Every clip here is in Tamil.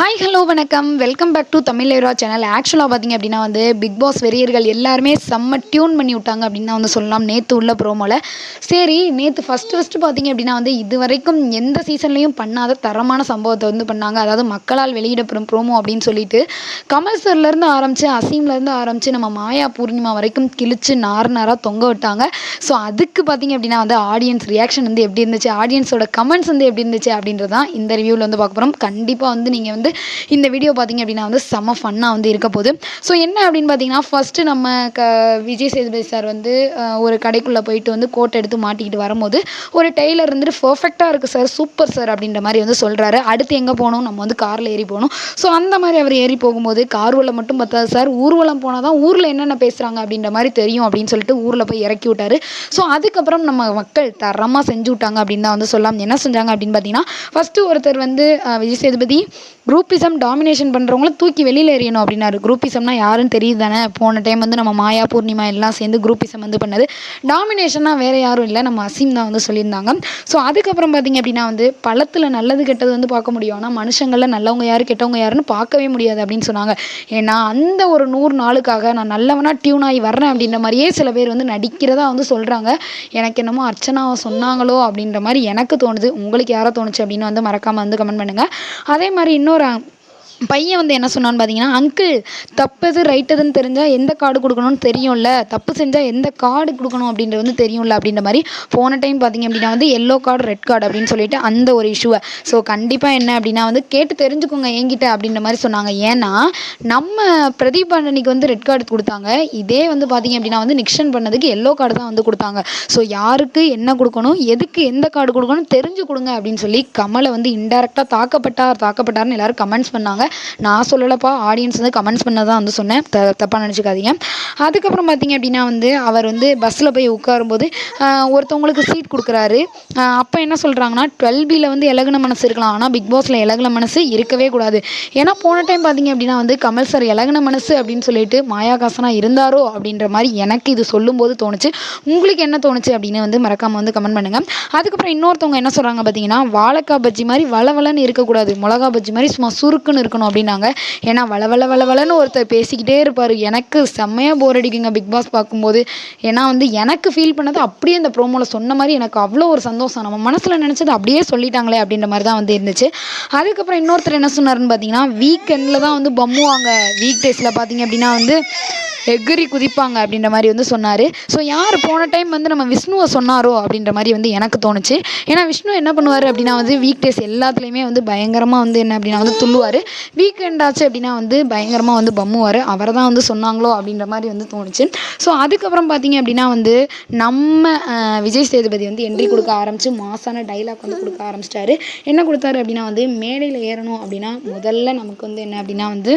ஹாய் ஹலோ வணக்கம். Welcome back to Tamil Lera channel ஆக்சுவலாக பார்த்தீங்க அப்படின்னா வந்து பிக் பாஸ் வெறியர்கள் எல்லாருமே செம்ம டியூன் பண்ணி விட்டாங்க அப்படின்னு தான் வந்து சொல்லலாம். நேற்று உள்ள ப்ரோமோவில் சரி நேற்று ஃபஸ்ட்டு ஃபஸ்ட்டு பார்த்தீங்க அப்படின்னா வந்து இது வரைக்கும் எந்த சீசன்லேயும் பண்ணாத தரமான சம்பவத்தை வந்து பண்ணாங்க. அதாவது மக்களால் வெளியிடப்படும் ப்ரோமோ அப்படின்னு சொல்லிட்டு கமல் சார்லேருந்து ஆரம்பித்து அசீம்லேருந்து ஆரம்பித்து நம்ம மாயா பூர்ணிமா வரைக்கும் கிழிச்சு நார் நாராக தொங்க விட்டாங்க. ஸோ அதுக்கு பார்த்தீங்க அப்படின்னா வந்து ஆடியன்ஸ் ரியாக்ஷன் வந்து எப்படி இருந்துச்சு? ஆடியன்ஸோட கமெண்ட்ஸ் வந்து எப்படி இருந்துச்சு அப்படின்றது தான் இந்த ரிவ்யூவில் வந்து பார்க்க போகிறோம் கண்டிப்பாக வந்து நீங்கள் வந்து இந்த வீடியோ பார்த்தீங்க அப்படின்னா வந்து செம்ம ஃபன்னாக வந்து இருக்க போகுது. ஸோ என்ன அப்படின்னு பார்த்தீங்கன்னா ஃபஸ்ட்டு நம்ம க விஜய் சேதுபதி சார் வந்து ஒரு கடைக்குள்ளே போயிட்டு வந்து கோட் எடுத்து மாட்டிக்கிட்டு வரும்போது ஒரு டெய்லர் வந்துட்டு பர்ஃபெக்டாக இருக்குது சார் சூப்பர் சார் அப்படின்ற மாதிரி வந்து சொல்கிறாரு அடுத்து எங்கே போகணும்? நம்ம வந்து காரில் ஏறி போகணும். ஸோ அந்த மாதிரி அவர் ஏறி போகும்போது கார்வலம் மட்டும் பத்தாது சார் ஊர்வலம் போனால் தான் ஊரில் என்னென்ன பேசுகிறாங்க அப்படின்ற மாதிரி தெரியும் அப்படின்னு சொல்லிட்டு ஊரில் போய் இறக்கி விட்டார். ஸோ அதுக்கப்புறம் நம்ம மக்கள் தரமாக செஞ்சு விட்டாங்க அப்படின்னு தான் வந்து சொல்லலாம். என்ன செஞ்சாங்க அப்படின்னு பார்த்தீங்கன்னா ஃபஸ்ட்டு ஒருத்தர் வந்து விஜய் சேதுபதி குரூப்பிசம் டாமினேஷன் பண்ணுறவங்கள தூக்கி வெளியில் எறியணும் அப்படின்னாரு. குரூப்பிசம்னா யாருன்னு தெரியுது தானே போன டைம் வந்து நம்ம மாயா பூர்ணிமா எல்லாம் சேர்ந்து குரூப்பிசம் வந்து பண்ணது. டாமினேஷன்னா வேறு யாரும் இல்லை. நம்ம அசீம் தான் வந்து சொல்லியிருந்தாங்க. ஸோ அதுக்கப்புறம் பார்த்தீங்க அப்படின்னா வந்து பழத்தில் நல்லது கெட்டது வந்து பார்க்க முடியும். ஆனால் மனுஷங்களில் நல்லவங்க யார் கெட்டவங்க யாருன்னு பார்க்கவே முடியாது அப்படின்னு சொன்னாங்க. ஏன்னா அந்த ஒரு நூறு நாளுக்காக நான் நல்லவனாக டியூன் ஆகி வர்றேன் அப்படின்ற மாதிரியே சில பேர் வந்து நடிக்கிறதா வந்து சொல்கிறாங்க எனக்கு என்னமோ அர்ச்சனாவை சொன்னாங்களோ அப்படின்ற மாதிரி எனக்கு தோணுது. உங்களுக்கு யாரோ தோணுச்சு அப்படின்னு வந்து மறக்காமல் வந்து கமெண்ட் பண்ணுங்கள் அதே மாதிரி இன்னொரு போகிறான் பையன் வந்து என்ன சொன்னான்னு பார்த்தீங்கன்னா அங்கிள் தப்பது ரைட்டதுன்னு தெரிஞ்சால் எந்த கார்டு கொடுக்கணும்னு தெரியும்ல? தப்பு செஞ்சால் எந்த கார்டு கொடுக்கணும் அப்படின்றது வந்து தெரியும்ல? அப்படின்ற மாதிரி போன டைம் பார்த்தீங்க அப்படின்னா வந்து எல்லோ கார்டு ரெட் கார்டு அப்படின்னு சொல்லிட்டு அந்த ஒரு இஷ்யூவை ஸோ கண்டிப்பாக என்ன அப்படின்னா வந்து கேட்டு தெரிஞ்சுக்கோங்க என்கிட்ட அப்படின்ற மாதிரி சொன்னாங்க. ஏன்னா நம்ம பிரதீப் ஆண்டனிக்கு வந்து ரெட் கார்டு கொடுத்தாங்க. இதே வந்து பார்த்தீங்க அப்படின்னா வந்து நிக்ஷன் பண்ணதுக்கு எல்லோ கார்டு தான் வந்து கொடுத்தாங்க. ஸோ யாருக்கு என்ன கொடுக்கணும் எதுக்கு எந்த கார்டு கொடுக்கணும் தெரிஞ்சு கொடுங்க அப்படின்னு சொல்லி கமலை வந்து இன்டெரக்டாக தாக்கப்பட்டார் தாக்கப்பட்டார்னு எல்லாரும் கமெண்ட்ஸ் பண்ணாங்க. நான் சொல்லலப்பா ஆடியன்ஸ் வந்து கமெண்ட்ஸ் பண்ணதான் வந்து சொன்னேன். த தப்பாக நினச்சிக்காதீங்க. அதுக்கப்புறம் பார்த்தீங்க அப்படின்னா வந்து அவர் வந்து பஸ்ஸில் போய் உட்காரும்போது ஒருத்தவங்களுக்கு சீட் கொடுக்குறாரு. அப்போ என்ன சொல்கிறாங்கன்னா டுவெல் பியில் வந்து இலகுன மனசு இருக்கலாம். ஆனால் பிக் பாஸில் இலகுன மனசு இருக்கவே கூடாது. ஏன்னா போன டைம் பார்த்தீங்க அப்படின்னா வந்து கமல் சார் இலகுன மனசு அப்படின்னு சொல்லிட்டு மாயாகாசனா இருந்தாரோ அப்படின்ற மாதிரி எனக்கு இது சொல்லும்போது தோணுச்சு. உங்களுக்கு என்ன தோணுச்சு அப்படின்னு வந்து மறக்காமல் வந்து கமெண்ட் பண்ணுங்கள் அதுக்கப்புறம் இன்னொருத்தவங்க என்ன சொல்கிறாங்க பார்த்தீங்கன்னா வாழைக்காய் பஜ்ஜி மாதிரி வளவலன்னு இருக்கக்கூடாது. மிளகா பஜ்ஜி மாதிரி சும்மா சுருக்குன்னு இருக்கணும். அப்படின்னாங்க. ஏன்னா வளவல வளவலன்னு ஒருத்தர் பேசிக்கிட்டே இருப்பார். எனக்கு செம்மையாக போர் அடிக்குங்க பிக் பாஸ் பார்க்கும்போது. ஏன்னா வந்து எனக்கு ஃபீல் பண்ணது அப்படியே அந்த ப்ரோமோவில் சொன்ன மாதிரி எனக்கு அவ்வளோ ஒரு சந்தோஷம். நம்ம மனசில் நினச்சது அப்படியே சொல்லிட்டாங்களே அப்படின்ற மாதிரி தான் வந்து இருந்துச்சு. அதுக்கப்புறம் இன்னொருத்தர் என்ன சொன்னாருன்னு பார்த்தீங்கன்னா வீக்கெண்டில் தான் வந்து பம்முவாங்க வீக் டேஸில் பார்த்தீங்க அப்படின்னா வந்து எகிரி குதிப்பாங்க அப்படின்ற மாதிரி வந்து சொன்னார். ஸோ யார் போன டைம் வந்து நம்ம விஷ்ணுவை சொன்னாரோ அப்படின்ற மாதிரி வந்து எனக்கு தோணுச்சு. ஏன்னா விஷ்ணு என்ன பண்ணுவார் அப்படின்னா வந்து வீக் டேஸ் எல்லாத்துலேயுமே வந்து பயங்கரமாக வந்து என்ன அப்படின்னா வந்து துள்ளுவார். வீக்கெண்ட் ஆச்சு அப்படின்னா வந்து பயங்கரமாக வந்து பம்முவார். அவரை தான் வந்து சொன்னாங்களோ அப்படின்ற மாதிரி வந்து தோணுச்சு. ஸோ அதுக்கப்புறம் பார்த்தீங்க அப்படின்னா வந்து நம்ம விஜய் சேதுபதி வந்து என்ட்ரி கொடுக்க ஆரம்பித்து மாசான டைலாக் வந்து கொடுக்க ஆரம்பிச்சிட்டாரு. என்ன கொடுத்தாரு அப்படின்னா வந்து மேடையில் ஏறணும் அப்படின்னா முதல்ல நமக்கு வந்து என்ன அப்படின்னா வந்து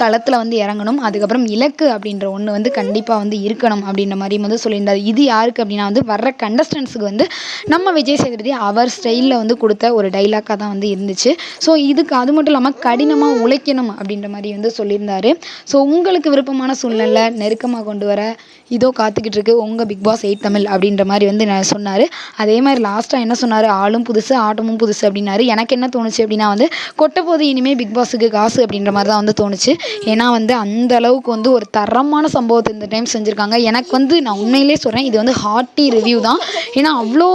களத்தில் வந்து இறங்கணும். அதுக்கப்புறம் இலக்கு அப்படின்ற ஒன்று வந்து கண்டிப்பாக வந்து இருக்கணும் அப்படின்ற மாதிரி வந்து சொல்லியிருந்தார். இது யாருக்கு அப்படின்னா வந்து வர்ற கண்டஸ்டன்ஸுக்கு வந்து நம்ம விஜய் சேதுபதி அவர் ஸ்டைலில் வந்து கொடுத்த ஒரு டைலாக்காக தான் வந்து இருந்துச்சு. ஸோ இதுக்கு அது மட்டும் இல்லாமல் கடினமாக உழைக்கணும் அப்படின்ற மாதிரி வந்து சொல்லியிருந்தார். ஸோ உங்களுக்கு விருப்பமான சூழ்நிலை நெருக்கமாக கொண்டு வர இதோ காத்துக்கிட்டு இருக்கு உங்கள் பிக் பாஸ் எயிட் தமிழ் அப்படின்ற மாதிரி வந்து நான் சொன்னார். அதே மாதிரி லாஸ்ட்டாக என்ன சொன்னார்? ஆளும் புதுசு ஆட்டமும் புதுசு அப்படின்னாரு. எனக்கு என்ன தோணுச்சு அப்படின்னா வந்து கொட்ட போது இனிமேல் பிக் பாஸுக்கு காசு அப்படின்ற மாதிரி தான் வந்து தோணுச்சு. ஏன்னா வந்து அந்த அளவுக்கு வந்து ஒரு தரமான சம்பவத்தை இந்த டைம் செஞ்சுருக்காங்க. எனக்கு வந்து நான் உண்மையிலே சொல்கிறேன் இது வந்து ஹார்ட்டி ரிவ்யூ தான். ஏன்னா அவ்வளோ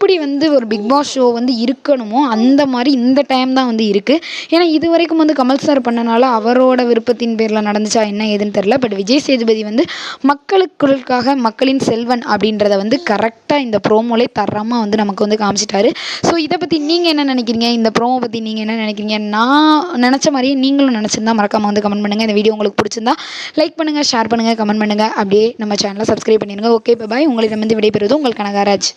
எப்படி வந்து ஒரு பிக் பாஸ் ஷோ வந்து இருக்கணுமோ அந்த மாதிரி இந்த டைம் தான் வந்து இருக்குது ஏன்னா இது வரைக்கும் வந்து கமல் சார் பண்ணனால அவரோட விருப்பத்தின் பேரில் நடந்துச்சா என்ன ஏதுன்னு தெரில பட் விஜய் சேதுபதி வந்து மக்களுக்குள்காக மக்களின் செல்வன் அப்படின்றத வந்து கரெக்டாக இந்த ப்ரோமோலே தரமாக வந்து நமக்கு வந்து காமிச்சிட்டாரு. ஸோ இதை பற்றி நீங்கள் என்ன நினைக்கிறீங்க? இந்த ப்ரோமோ பற்றி நீங்கள் என்ன நினைக்கிறீங்க? நான் நினச்ச மாதிரியே நீங்களும் நினச்சிருந்தா மறக்காமல் வந்து கமெண்ட் பண்ணுங்கள் இந்த வீடியோ உங்களுக்கு பிடிச்சிருந்தா லைக் பண்ணுங்கள் ஷேர் பண்ணுங்கள் கமெண்ட் பண்ணுங்கள் அப்படியே நம்ம சேனலை சப்ஸ்கிரைப் பண்ணிடுங்க ஓகே பாய் உங்களிடம் வந்து விடைபெறுவது உங்கள் கனகாராஜ்.